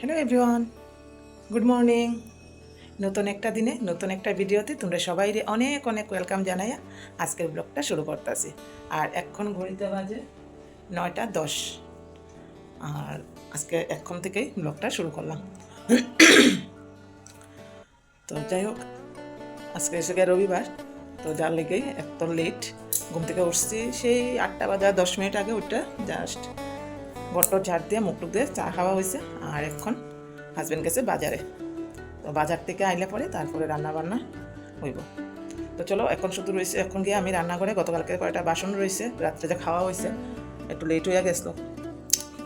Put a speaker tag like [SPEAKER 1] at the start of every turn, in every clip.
[SPEAKER 1] Hello everyone good morning নতুন একটা দিনে, নতুন একটা ভিডিওতে তোমরা সবাই অনেক অনেক ওয়েলকাম জানাইয়া আজকের ব্লগটা শুরু করতেছি। আর এখন ঘড়িতে বাজে নয়টা দশ। আর আজকে এখন থেকেই ব্লগটা শুরু করলাম। তো যাই হোক, আজকে এসে রবিবার। তো যার লেগেই এত লেট ঘুম থেকে উঠছি, সেই আটটা বাজার দশ মিনিট আগে উঠে জাস্ট বট্ট ঝাড় দিয়ে মুখ টুক দিয়ে চা খাওয়া হয়েছে আর এখন হাজব্যান্ড গেছে বাজারে তো বাজার থেকে আইলে পরে তারপরে রান্না বান্না হইব তো চলো, এখন শুধু রয়েছে এখন গিয়ে আমি রান্না করে গতকালকে কয়েকটা বাসন রয়েছে রাত্রে যে খাওয়া হয়েছে একটু লেট হয়ে গেছিল।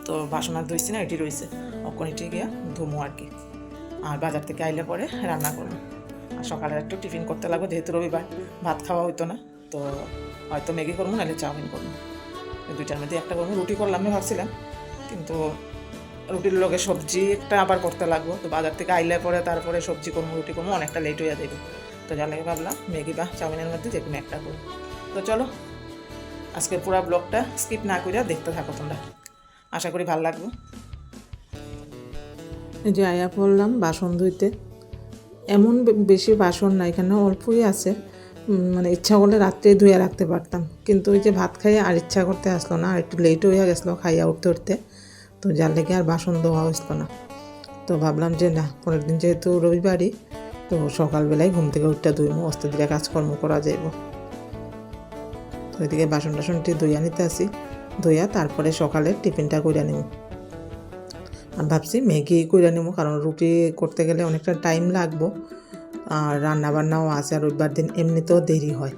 [SPEAKER 1] তো বাসন আর ধুইছি না এটি রয়েছে অখন এটি গিয়া ধুমো আর কি। আর বাজার থেকে আইলে পরে রান্না করব আর সকালে একটু টিফিন করতে লাগবো যেহেতু রবিবার ভাত খাওয়া হইতো না। তো হয়তো ম্যাগি করব নাহলে চাউমিন করব দুইটার মধ্যে একটা করব রুটি করলাম আমি ভাবছিলাম। কিন্তু রুটির লগে সবজি একটা আবার করতে লাগবো। তো বাজার থেকে আইলে পরে তারপরে সবজি করব, রুটি করব, অনেকটা লেট হয়ে যাবে তো যার লাগে ভাবলাম, ম্যাগি বা চাউমিনের মধ্যে যে কোনো একটা করব। তো চলো আজকে পুরো ব্লগটা স্কিপ না করে দেখতে থাকো তোমরা। আশা করি ভালো লাগবে।
[SPEAKER 2] যে আয়া পড়লাম বাসন ধুইতে। এমন বেশি বাসন না, এখানে অল্পই আছে। মানে ইচ্ছা করলে রাত্রে ধুয়ে রাখতে পারতাম। কিন্তু ওই যে ভাত খাইয়ে আর ইচ্ছা করতে আসলো না, আর একটু লেট হয়ে গেছিল খাইয়া উঠতে উঠতে, তো যার লেগে আর বাসন ধোয়া হয়েছিল না। তো ভাবলাম যে না, পরের দিন যেহেতু রবিবারই, তো সকালবেলায় ঘুম থেকে উঠতে ধুইমো অস্তে দিলে কাজকর্ম করা যাইব। তো ওইদিকে বাসন টাসনটি ধুইয়া নিতে আসি, ধুইয়া তারপরে সকালে টিফিনটা কইরা নিব আর ভাবছি ম্যাগি করে নেব কারণ রুটি করতে গেলে অনেকটা টাইম লাগবো। আর রান্না বান্নাও আছে আর রবিবার দিন এমনিতেও দেরি হয়।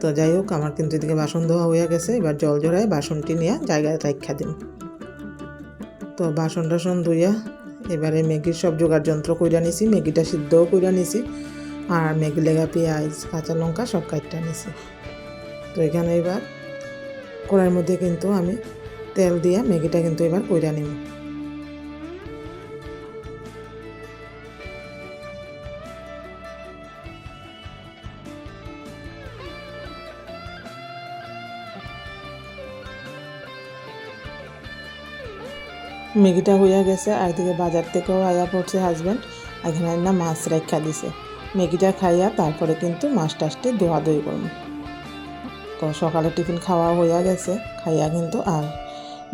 [SPEAKER 2] তো যাই হোক, আমার কিন্তু এদিকে বাসন ধোয়া হয়ে গেছে। এবার জল জড়ায় বাসনটি নিয়ে জায়গায় রাখা দিন। তো বাসন টাসন ধুইয়া এবারে ম্যাগির সব জোগাড় যন্ত্র কইরা নিছি। ম্যাগিটা সিদ্ধও কইরা নিছি। আর ম্যাগি লেগা পেঁয়াজ, কাঁচা লঙ্কা সব কাটটা নিছি। তো এখানে এবার কড়াইয়ের মধ্যে কিন্তু আমি তেল দিয়া ম্যাগিটা কিন্তু এবার কইরা নিব ম্যাগিটা হইয়া গেছে, আর এদিকে বাজার থেকেও আয়া পড়ছে হাজব্যান্ড এখানে না মাছ রেখা দিছে। ম্যাগিটা খাইয়া তারপরে কিন্তু মাছ টাছটি ধোয়া দই করব। তো সকালে টিফিন খাওয়া হইয়া গেছে, খাইয়া কিন্তু আর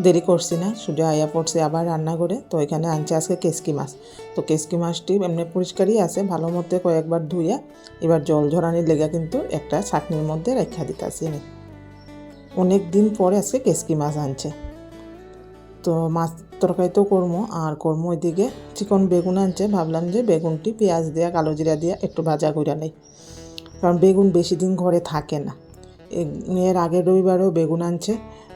[SPEAKER 2] দেরি করছি না, শুধু আয়া পড়ছে আবার রান্না করে। তো এখানে আনছে আজকে কেসকি মাছ। তো কেসকি মাছটি এমনি পরিষ্কারই আছে, ভালো মধ্যে কয়েকবার ধুইয়া, এবার জল ঝরানির লেগে কিন্তু একটা চাটনির মধ্যে রেখা দিতেছি আমি। অনেক দিন পরে আজকে কেসকি মাছ আনছে। তো মাছ তরকারি তো করব আর করব ওইদিকে চিকন বেগুন আনছে। ভাবলাম যে বেগুনটি পেঁয়াজ দিয়া, কালো জিরা দিয়া একটু ভাজা করে নেই। কারণ বেগুন বেশি দিন ঘরে থাকে না। এর আগের রবিবারেও বেগুন আনছে।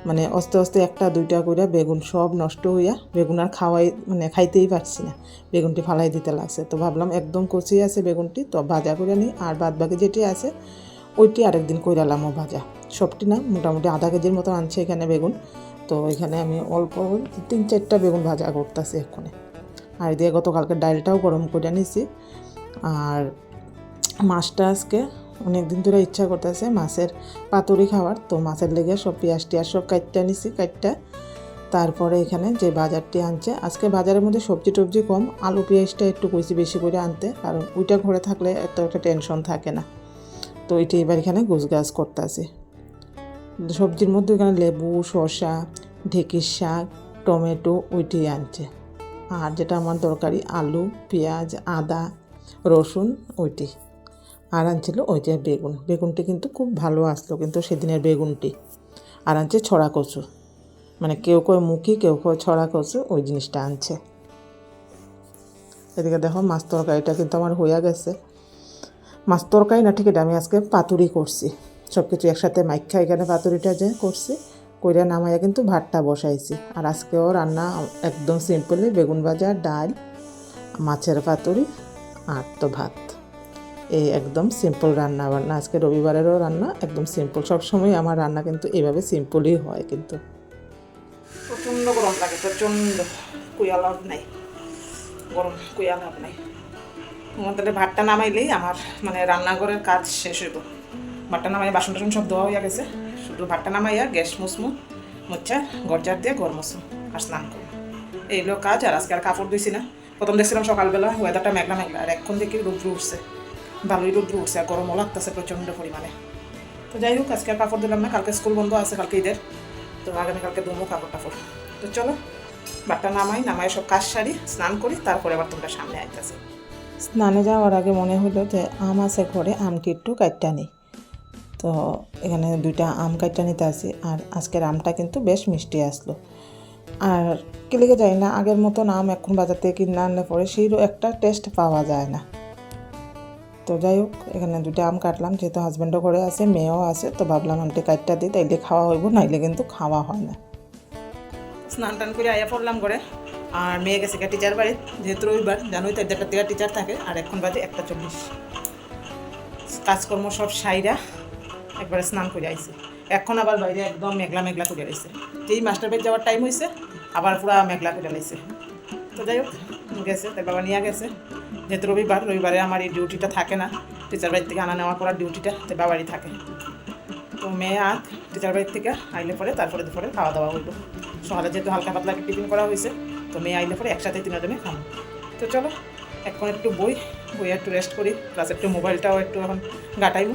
[SPEAKER 2] মানে আস্তে আস্তে একটা দুইটা করে বেগুন সব নষ্ট হইয়া বেগুন আর খাওয়াই মানে খাইতেই পারছি না। বেগুনটি ফালাই দিতে লাগছে। তো ভাবলাম একদম কচি আছে বেগুনটি, তো ভাজা করে নিই। আর বাদ বাকি যেটি আছে, ওইটি আরেকদিন কইরালাম ও ভাজা। সবটি না, মোটামুটি আধা কেজির মতো আনছে এখানে বেগুন। তো এখানে আমি অল্প তিন চারটা বেগুন ভাজা করতেছি এক্ষণে আর দিয়ে গতকালকে ডালটাও গরম করে নিছি। আর মাছটা আজকে অনেক দিন ধরে ইচ্ছা করতেছে মাছের পাতুরি খাওয়ার। তো মাছের লেগে সব পেঁয়াজ টিয়াজ সব কাটটা নিছি কাটটা তারপরে এখানে যে বাজারটি আনছে, আজকে বাজারের মধ্যে সবজি টবজি কম, আলু পেঁয়াজটা একটু কইছি বেশি করে আনতে, কারণ ওইটা ঘরে থাকলে এত একটা টেনশন থাকে না। তো ওইটা এবার এখানে গুছগাছ করতে আছে সবজির মধ্যে এখানে লেবু, শসা, ঢেঁকির শাক, টমেটো ওইটি আনছে। আর যেটা আমার দরকারি আলু, পেঁয়াজ, আদা, রসুন ওইটি আর আনছিল ওই যে বেগুন। বেগুনটি কিন্তু খুব ভালো আসলো কিন্তু সেদিনের বেগুনটি। আর আনছে ছড়া কচু। মানে কেউ কেউ মুখি, কেউ কেউ ছড়া কচু, ওই জিনিসটা আনছে। এদিকে দেখো মাছ তরকারিটা কিন্তু আমার হইয়া গেছে। মাছ তরকারি না, ঠিক এটা আমি আজকে পাতুরি করছি। সব কিছু একসাথে মাইখা এখানে পাতুরিটা যে করছি, কইরা নামাইয়া কিন্তু ভাতটা বসাইছি। আর আজকেও রান্না একদম সিম্পলি বেগুন ভাজা, ডাল, মাছের পাতুরি আর তো ভাত। এই একদম সিম্পল রান্না বান্না। আজকে রবিবারেরও রান্না, একদম সিম্পল সবসময় আমার রান্না কিন্তু এইভাবে সিম্পলই হয় কিন্তু।
[SPEAKER 1] প্রচণ্ড গরম লাগে, প্রচণ্ড কুয়া নাই। গরম নাই। ভাতটা নামাইলেই আমার মানে রান্নাঘরের কাজ শেষ হইব। ভাতটা নামাই বাসন টাসন সব ধোয়া হইয়া গেছে। শুধু ভাতটা নামাইয়া গ্যাস মুসমু মুচ্ছা, গরজার দিয়ে গরম মুসমু আর স্নান করব। এইগুলো কাজ আর আজকে আর কাপড় ধুইছি না। প্রথম দেখছিলাম সকালবেলা ওয়েদারটা মেঘলা মেঘলা আর এখন দেখি রৌদ্র উঠছে। ভালোই রৌদ্র উঠছে আর গরমও লাগতেছে প্রচণ্ড পরিমাণে। তো যাই হোক, আজকে আর কাপড় দিলাম না, কালকে স্কুল বন্ধ আছে, কালকে ঈদের। তো আগামীকালকে দুমো কাপড় টাপড়। তো চলো বাটটা নামাই নামাই সব কাজ সারি, স্নান করি, তারপরে আবার তোমরা সামনে আইতেছে।
[SPEAKER 2] স্নানে যাওয়ার আগে মনে হলো যে আম আছে ঘরে আমটি একটু কাটটা নেই। তো এখানে দুইটা আম কাটটা নিতে আসি, আর আজকের আমটা কিন্তু বেশ মিষ্টি আসলো। আর কেলেগে যাই না, আগের মতন আম এখন বাজার থেকে কিনে আনলে পরে সেই একটা টেস্ট পাওয়া যায় না। তো যাই হোক, এখানে দুইটা আম কাটলাম, যেহেতু হাজব্যান্ডও ঘরে আছে, মেয়েও আছে, তো ভাবলাম আমটি কাটটা দিই, তাইলে খাওয়া হইব, নাইলে কিন্তু খাওয়া হয় না।
[SPEAKER 1] স্নান টান করে আয়া পড়লাম করে আর মেয়ে গেছে টিচার বাড়ি, যেহেতু রবিবার, জানোই তো থেকে টিচার থাকে, আর এখন বাজে একটা চল্লিশ। কাজকর্ম সব সাইরা একবারে স্নান করে আইছে। এখন আবার বাইরে একদম মেঘলা মেঘলা করে রয়েছে যেই মাস্টার বেড যাওয়ার টাইম হয়েছে আবার পুরা মেঘলা করে লাইছে তো যাই হোক, গেছে, তার বাবা নিয়ে গেছে। যেহেতু রবিবার, রবিবারে আমার এই ডিউটিটা থাকে না। টিচার বাড়ি থেকে আনা নেওয়া করার ডিউটিটা তো বাবারই থাকে। তো মেয়ে আগ টিচার বাড়ির থেকে আইলে পরে, তারপরে দুপুরে খাওয়া দাওয়া হইব সকালে যেহেতু হালকা পাতলা টিফিন করা হয়েছে তো মেয়ে আইলে পরে একসাথে তিনজনে খাব। তো চলো, এখন একটু বই বই একটু রেস্ট করি প্লাস একটু মোবাইলটাও একটু এখন গাটাইব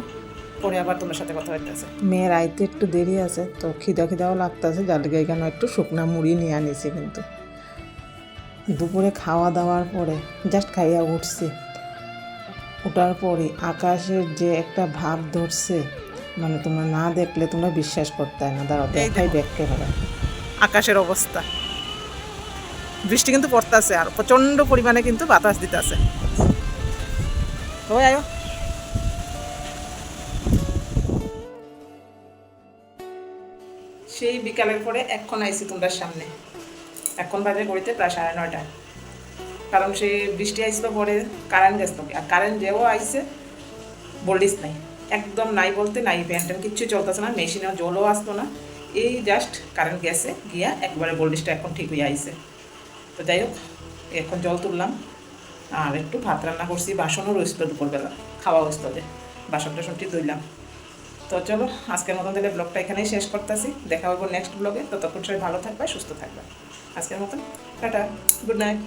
[SPEAKER 1] পরে আবার তোমার সাথে কথা হইতেছে।
[SPEAKER 2] মেয়ের আইতে একটু দেরি আছে তো খিদা খিদাও লাগতেছে যার লিগে এখানে একটু শুকনা মুড়ি নিয়ে আনিছি কিন্তু। দুপুরে খাওয়া দাওয়ার পরে জাস্ট খাইয়া উঠছি। ওঠার পরে আকাশের যে একটা ভাব ধরছে মানে তোমরা না দেখলে তোমরা বিশ্বাস করতে না। দাঁড়াও দেখাই ব্যাগকে হবে।
[SPEAKER 1] আকাশের অবস্থা। বৃষ্টি কিন্তু পড়তেছে আর প্রচণ্ড পরিমাণে কিন্তু বাতাস দিতেছে। আয়ো। সেই বিকালের পরে এখন আইছি তোমরা সামনে। এখন বাজে করিতে প্রায় সাড়ে নয়টায় কারণ সেই বৃষ্টি আইছিল পরে কারেন্ট গেছিল। আর কারেন্ট যেও আইসে বলিস নাই। একদম নাই বলতে নাই ফ্যান কিচ্ছু চলতেছে না মেশিনে জলও আসতো না। এই জাস্ট কারেন্ট গেছে, গিয়া একবারে ভোল্টেজটা এখন ঠিক হয়ে আইছে। তো যাই হোক, এখন জল তুললাম। আর একটু ভাত রান্না করছি, বাসনও রয়েছিল দুপুরবেলা, খাওয়া হয়েছিল যে বাসন ঠিক ধুইলাম। তো চলো, আজকের মতন তাহলে ব্লগটা এখানেই শেষ করতেছি। দেখা হব নেক্সট ব্লগে ততক্ষণ সবাই ভালো থাকবে, সুস্থ থাকবে। আজকের মতন, টাটা গুড নাইট